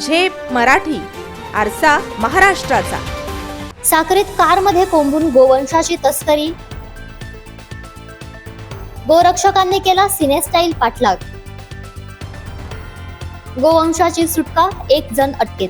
झेप मराठी आरसा महाराष्ट्राचा. साक्रीत कारमध्ये कोंबून गोवंशाची तस्करी. गोरक्षकांनी केला सिनेस्टाईल पाठलाग. गोवंशाची सुटका एक जण अटकेत.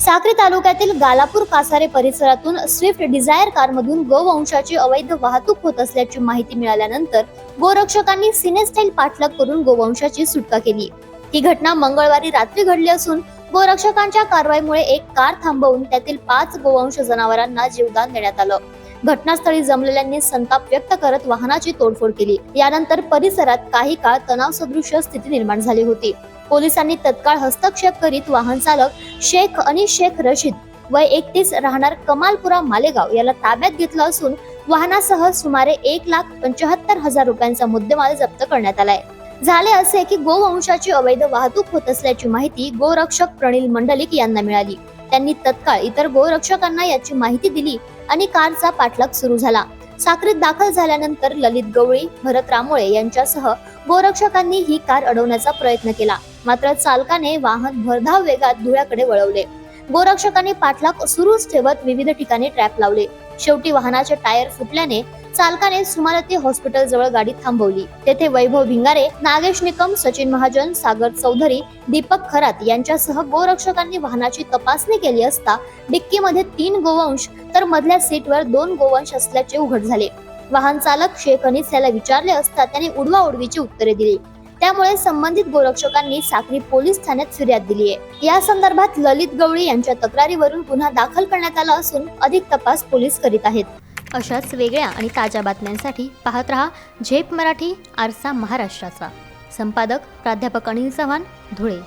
साक्री तालुक्यातील गालापूर कासारे परिसरातून स्विफ्ट डिझायर कारमधून गोवंशाची अवैध वाहतूक होत असल्याची माहिती मिळाल्यानंतर गोरक्षकांनी सिनेस्टाईल पाठलाग करून गोवंशाची सुटका केली. ही घटना मंगळवारी रात्री घडली असून गोरक्षकांच्या कारवाईमुळे एक कार थांबवून त्यातील पाच गोवंश जनावरांना जीवदान देण्यात आलं. घटनास्थळी जमलेल्यांनी संताप व्यक्त करत वाहनाची तोडफोड केली. यानंतर परिसरात काही काळ तणाव सदृश स्थिती निर्माण झाली होती. पोलिसांनी तत्काळ हस्तक्षेप करीत वाहन चालक शेख आणि शेख रशीद वय एकतीस राहणार कमालपुरा मालेगाव याला ताब्यात घेतलं असून वाहनासह सुमारे एक लाख पंचाहत्तर हजार रुपयांचा मुद्देमाल जप्त करण्यात आलाय. झाले असे की गोवंशाची अवैध वाहतूक होत असल्याची माहिती गोरक्षक प्रणील मंडलिक यांना मिळाली. त्यांनी तत्काळ इतर गोरक्षकांना याची माहिती दिली आणि कारचा पाठलाग सुरू झाला. साक्रीत दाखल झाल्यानंतर ललित गवळी भरत रामोळे यांच्यासह गोरक्षकांनी ही कार अडवण्याचा प्रयत्न केला. मात्र चालकाने वाहन भरधाव वेगात धुळ्याकडे वळवले. गोरक्षकांनी पाठलाग सुरूच ठेवत विविध ठिकाणी ट्रॅप लावले. शेवटी वाहनाचे टायर फुटल्याने चालकाने सुमारती हॉस्पिटल जवळ गाडी थांबवली. तेथे वैभव भिंगारे नागेश निकम सचिन महाजन सागर चौधरी दीपक खरात यांच्यासह गोरक्षकांनी वाहनाची तपासणी केली असता डिक्कीमध्ये तीन गोवंश तर मधल्या सीटवर दोन गोवंश असल्याचे उघड झाले. वाहन चालक शेख अनिस याला विचारले असता त्याने उडवा उडवीची उत्तरे दिली. त्यामुळे संबंधित गोरक्षकांनी साक्री पोलीस ठाण्यात फिर्याद दिली आहे. या संदर्भात ललित गवळी यांच्या तक्रारीवरून गुन्हा दाखल करण्यात आला असून अधिक तपास पोलीस करीत आहेत. अशाच वेगळ्या आणि ताज्या बातम्यांसाठी पाहत रहा झेप मराठी आरसा महाराष्ट्राचा. संपादक प्राध्यापक अनिल चव्हाण धुळे.